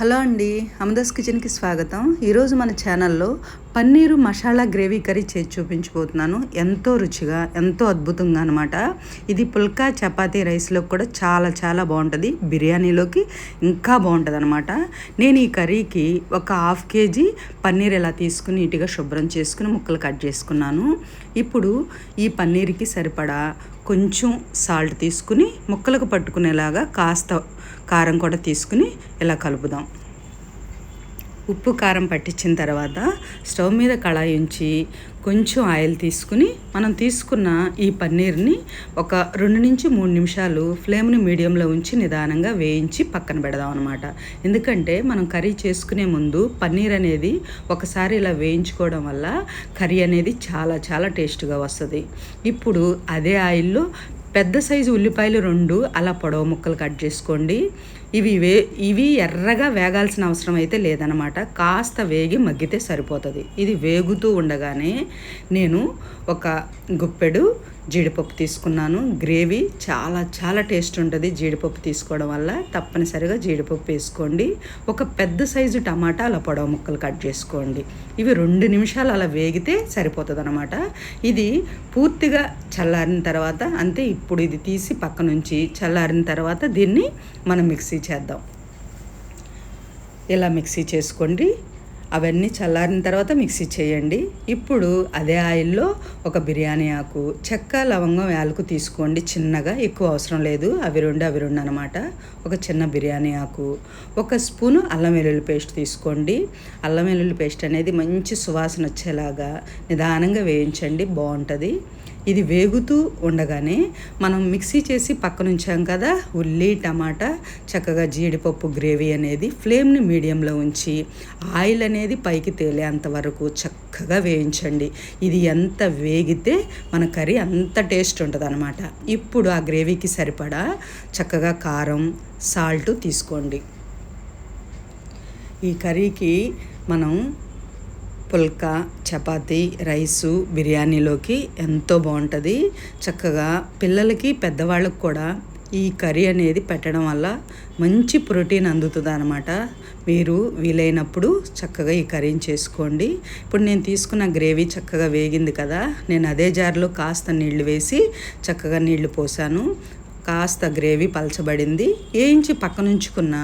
Hello అండి అమదాస్ కిచెన్కి స్వాగతం. ఈరోజు మన ఛానల్లో పన్నీరు మసాలా గ్రేవీ కర్రీ చేసి చూపించబోతున్నాను. ఎంతో రుచిగా ఎంతో అద్భుతంగా అనమాట ఇది పుల్కా చపాతీ రైస్లో కూడా చాలా చాలా బాగుంటుంది. బిర్యానీలోకి ఇంకా బాగుంటుంది అనమాట నేను ఈ కర్రీకి ఒక హాఫ్ కేజీ పన్నీర్ ఇలా తీసుకుని నీట్గా శుభ్రం చేసుకుని ముక్కలు కట్ చేసుకున్నాను. ఇప్పుడు ఈ పన్నీర్కి సరిపడా కొంచెం సాల్ట్ తీసుకుని ముక్కలకు పట్టుకునేలాగా కాస్త కారం కూడా తీసుకుని ఇలా కలుపుదాం. ఉప్పు కారం పట్టించిన తర్వాత స్టవ్ మీద కళాయి ఉంచి కొంచెం ఆయిల్ తీసుకుని మనం తీసుకున్న ఈ పన్నీర్ని ఒక రెండు నుంచి మూడు నిమిషాలు ఫ్లేమ్ని మీడియంలో ఉంచి నిదానంగా వేయించి పక్కన పెడదాం అనమాట ఎందుకంటే మనం కర్రీ చేసుకునే ముందు పన్నీర్ అనేది ఒకసారి ఇలా వేయించుకోవడం వల్ల కర్రీ అనేది చాలా చాలా టేస్ట్గా వస్తుంది. ఇప్పుడు అదే ఆయిల్లో పెద్ద సైజు ఉల్లిపాయలు రెండు అలా పొడవు ముక్కలు కట్ చేసుకోండి. ఇవి వే ఇవి ఎర్రగా వేగాల్సిన అవసరం అయితే లేదనమాట కాస్త వేగి మగ్గితే సరిపోతుంది. ఇది వేగుతూ ఉండగానే నేను ఒక గుప్పెడు జీడిపప్పు తీసుకున్నాను. గ్రేవీ చాలా చాలా టేస్ట్ ఉంటుంది జీడిపప్పు తీసుకోవడం వల్ల. తప్పనిసరిగా జీడిపప్పు వేసుకోండి. ఒక పెద్ద సైజు టమాటా అలా పొడవ ముక్కలు కట్ చేసుకోండి. ఇవి రెండు నిమిషాలు అలా వేగితే సరిపోతుంది అనమాట ఇది పూర్తిగా చల్లారిన తర్వాత అంతే ఇప్పుడు ఇది తీసి పక్క నుంచి చల్లారిన తర్వాత దీన్ని మనం మిక్సీ చేద్దాం. ఇలా మిక్సీ చేసుకోండి. అవన్నీ చల్లారిన తర్వాత మిక్సీ చేయండి. ఇప్పుడు అదే ఆయిల్లో ఒక బిర్యానీ ఆకు చెక్క లవంగం యాలకు తీసుకోండి. చిన్నగా ఎక్కువ అవసరం లేదు. అవి రెండు అవి రెండు అనమాట ఒక చిన్న బిర్యానీ ఆకు ఒక స్పూను అల్లం వెల్లుల్లి పేస్ట్ తీసుకోండి. అల్లం వెల్లుల్లి పేస్ట్ అనేది మంచి సువాసన వచ్చేలాగా నిదానంగా వేయించండి. బాగుంటుంది. ఇది వేగుతూ ఉండగానే మనం మిక్సీ చేసి పక్కన ఉంచాం కదా ఉల్లి టమాటా చక్కగా జీడిపప్పు గ్రేవీ అనేది ఫ్లేమ్ని మీడియంలో ఉంచి ఆయిల్ అనేది పైకి తేలేంత వరకు చక్కగా వేయించండి. ఇది ఎంత వేగితే మన కర్రీ అంత టేస్ట్ ఉంటుంది అనమాట ఇప్పుడు ఆ గ్రేవీకి సరిపడా చక్కగా కారం సాల్ట్ తీసుకోండి. ఈ కర్రీకి మనం పుల్కా చపాతి రైసు బిర్యానీలోకి ఎంతో బాగుంటుంది. చక్కగా పిల్లలకి పెద్దవాళ్ళకి కూడా ఈ కర్రీ అనేది పెట్టడం వల్ల మంచి ప్రోటీన్ అందుతుంది అనమాట మీరు వీలైనప్పుడు చక్కగా ఈ కర్రీని చేసుకోండి. ఇప్పుడు నేను తీసుకున్న గ్రేవీ చక్కగా వేగింది కదా. నేను అదే జార్లో కాస్త నీళ్ళు వేసి చక్కగా నీళ్ళు పోసాను. కాస్త గ్రేవీ పలచబడింది. వేయించి పక్కనుంచుకున్న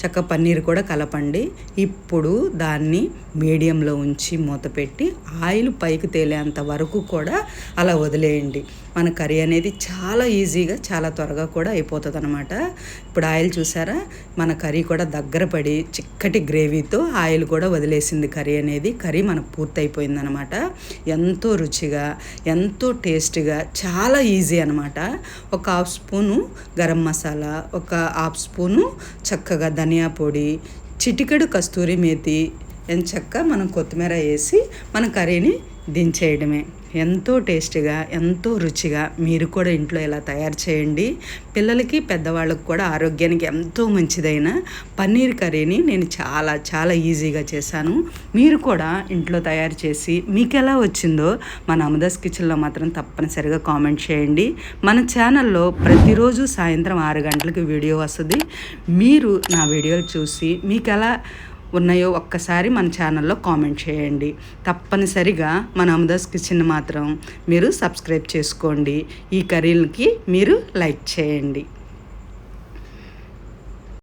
చక్క పన్నీర్ కూడా కలపండి. ఇప్పుడు దాన్ని మీడియంలో ఉంచి మూత పెట్టి ఆయిల్ పైకి తేలేంత వరకు కూడా అలా వదిలేయండి. మన కర్రీ అనేది చాలా ఈజీగా చాలా త్వరగా కూడా అయిపోతుంది అనమాట ఇప్పుడు ఆయిల్ చూసారా? మన కర్రీ కూడా దగ్గర పడి చిక్కటి గ్రేవీతో ఆయిల్ కూడా వదిలేసింది కర్రీ అనేది. కర్రీ మనకు పూర్తయిపోయిందనమాట ఎంతో రుచిగా ఎంతో టేస్ట్గా చాలా ఈజీ అనమాట ఒక half spoon spoon garam masala ఒక హాఫ్ స్పూను చక్కగా ధనియా పొడి చిటికెడు కస్తూరి మేతి ఎంచక్క మనం కొత్తిమీర వేసి మన కర్రీని దించేయడమే. ఎంతో టేస్టీగా ఎంతో రుచిగా మీరు కూడా ఇంట్లో ఇలా తయారు చేయండి. పిల్లలకి పెద్దవాళ్ళకి కూడా ఆరోగ్యానికి ఎంతో మంచిదైన పన్నీర్ కర్రీని నేను చాలా చాలా ఈజీగా చేశాను. మీరు కూడా ఇంట్లో తయారు చేసి మీకు ఎలా వచ్చిందో మన అమదాస్ కిచెన్లో మాత్రం తప్పనిసరిగా కామెంట్ చేయండి. మన ఛానల్లో ప్రతిరోజు సాయంత్రం ఆరు గంటలకు వీడియో వస్తుంది. మీరు నా వీడియోలు చూసి మీకు ఎలా ఉన్నాయో ఒక్కసారి మన ఛానల్లో కామెంట్ చేయండి. తప్పనిసరిగా మన అమదాస్ కిచెన్ మాత్రం మీరు సబ్స్క్రైబ్ చేసుకోండి. ఈ కర్రీలకి మీరు లైక్ చేయండి.